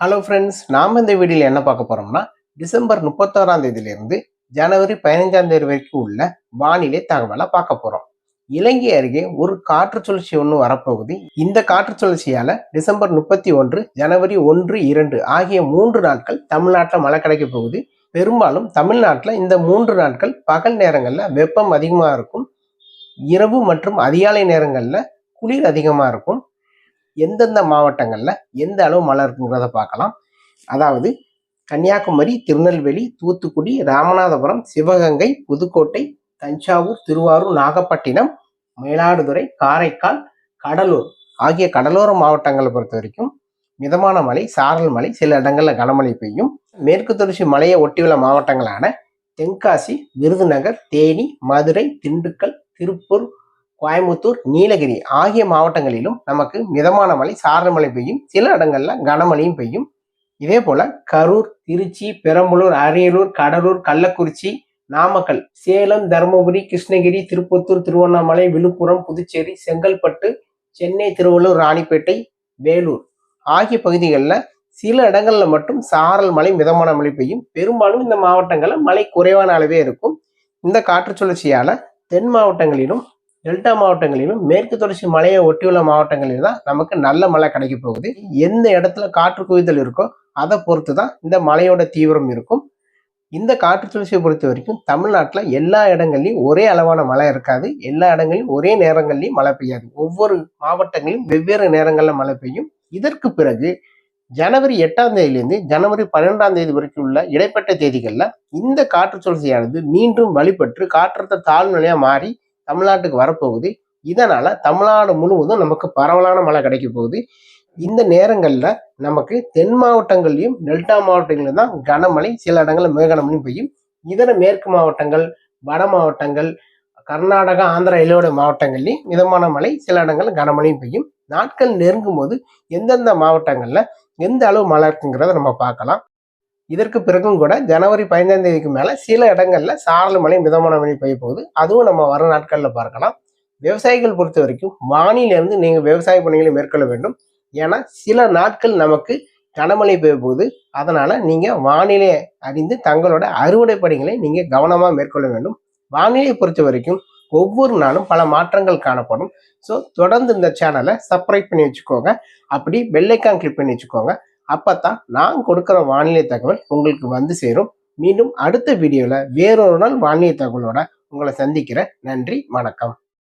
Hello friends நாம் இந்த வீடியோவில் என்ன பார்க்க போகிறோம்னா டிசம்பர் முப்பத்தோராம் தேதியிலிருந்து ஜனவரி பதினஞ்சாம் தேதி வரைக்கும் உள்ள வானிலை தகவலை பார்க்க போகிறோம் இலங்கை அருகே ஒரு காற்று சுழற்சி ஒன்று வரப்போகுது. இந்த காற்று சுழற்சியால் டிசம்பர் முப்பத்தி ஒன்று ஜனவரி ஒன்று இரண்டு ஆகிய மூன்று நாட்கள் தமிழ்நாட்டில் மழை கிடைக்க போகுது. பெரும்பாலும் தமிழ்நாட்டில் இந்த மூன்று நாட்கள் பகல் நேரங்களில் வெப்பம் அதிகமாக இருக்கும். இரவு மற்றும் அதிகாலை நேரங்களில் குளிர் அதிகமாக இருக்கும். எந்தெந்த மாவட்டங்களில் எந்த அளவு மழை இருக்குங்கிறத பார்க்கலாம். அதாவது கன்னியாகுமரி திருநெல்வேலி தூத்துக்குடி ராமநாதபுரம் சிவகங்கை புதுக்கோட்டை தஞ்சாவூர் திருவாரூர் நாகப்பட்டினம் மயிலாடுதுறை காரைக்கால் கடலூர் ஆகிய கடலோர மாவட்டங்களை பொறுத்த வரைக்கும் மிதமான மழை சாரல் மழை சில இடங்களில் கனமழை பெய்யும். மேற்கு தொடர்ச்சி மலையை ஒட்டியுள்ள மாவட்டங்களான தென்காசி விருதுநகர் தேனி மதுரை திண்டுக்கல் திருப்பூர் கோயம்புத்தூர் நீலகிரி ஆகிய மாவட்டங்களிலும் நமக்கு மிதமான மழை சாரல் மழை பெய்யும். சில இடங்கள்ல கனமழையும் பெய்யும். இதே போல கரூர் திருச்சி பெரம்பலூர் அரியலூர் கடலூர் கள்ளக்குறிச்சி நாமக்கல் சேலம் தருமபுரி கிருஷ்ணகிரி திருப்பத்தூர் திருவண்ணாமலை விழுப்புரம் புதுச்சேரி செங்கல்பட்டு சென்னை திருவள்ளூர் ராணிப்பேட்டை வேலூர் ஆகிய பகுதிகளில் சில இடங்களில் மட்டும் சாரல் மழை மிதமான மழை பெய்யும். பெரும்பாலும் இந்த மாவட்டங்களில் மழை குறைவான அளவே இருக்கும். இந்த காற்று சுழற்சியால் தென் மாவட்டங்களிலும் டெல்டா மாவட்டங்களிலும் மேற்கு தொடர்ச்சி மலையை ஒட்டியுள்ள மாவட்டங்களில் தான் நமக்கு நல்ல மழை கிடைக்க போகுது. எந்த இடத்துல காற்று குவிதல் இருக்கோ அதை பொறுத்து தான் இந்த மழையோட தீவிரம் இருக்கும். இந்த காற்று சுழற்சியை பொறுத்த வரைக்கும் தமிழ்நாட்டில் எல்லா இடங்கள்லையும் ஒரே அளவான மழை இருக்காது. எல்லா இடங்களையும் ஒரே நேரங்கள்லையும் மழை பெய்யாது. ஒவ்வொரு மாவட்டங்களிலும் வெவ்வேறு நேரங்களில் மழை பெய்யும். இதற்கு பிறகு ஜனவரி எட்டாம் தேதியிலேருந்து ஜனவரி பன்னெண்டாம் தேதி வரைக்கும் உள்ள இடைப்பட்ட தேதிகளில் இந்த காற்று சுழற்சியானது மீண்டும் வழிபட்டு காற்றழுத்த தாழ்நிலையாக மாறி தமிழ்நாட்டுக்கு வரப்போகுது. இதனால தமிழ்நாடு முழுவதும் நமக்கு பரவலான மழை கிடைக்க போகுது. இந்த நேரங்களில் நமக்கு தென் மாவட்டங்கள்லையும் டெல்டா மாவட்டங்களிலும் தான் கனமழை சில இடங்களில் மேகனமழையும் பெய்யும். இதர மேற்கு மாவட்டங்கள் வட மாவட்டங்கள் கர்நாடகா ஆந்திரா இலவட மாவட்டங்கள்லையும் மிதமான மழை சில இடங்களில் கனமழையும் பெய்யும். நாட்கள் நெருங்கும் போது எந்தெந்த மாவட்டங்களில் எந்த அளவு மழை இருக்குங்கிறத நம்ம பார்க்கலாம். இதற்கு பிறகும் கூட ஜனவரி பதினைந்தாம் தேதிக்கு மேலே சில இடங்கள்ல சாரல் மழை மிதமான மழை பெய்ய போகுது. அதுவும் நம்ம வர நாட்களில் பார்க்கலாம். விவசாயிகள் பொறுத்த வரைக்கும் வானிலிருந்து நீங்கள் விவசாய பணிகளை மேற்கொள்ள வேண்டும். ஏன்னா சில நாட்கள் நமக்கு கனமழை பெய்ய போகுது. அதனால் நீங்கள் வானிலை அறிந்து தங்களோட அறுவடை பணிகளை நீங்கள் கவனமாக மேற்கொள்ள வேண்டும். வானிலையை பொறுத்த வரைக்கும் ஒவ்வொரு நாளும் பல மாற்றங்கள் காணப்படும். ஸோ தொடர்ந்து இந்த சேனலை சப்ஸ்கிரைப் பண்ணி வச்சுக்கோங்க. அப்படி பெல்லைக்கான் கிளிக் பண்ணி வச்சுக்கோங்க. அப்பத்தான் நான் கொடுக்குற வானிலை தகவல் உங்களுக்கு வந்து சேரும். மீண்டும் அடுத்த வீடியோவில் வேறொரு நாள் வானிலை தகவலோட உங்களை சந்திக்கிறேன். நன்றி வணக்கம்.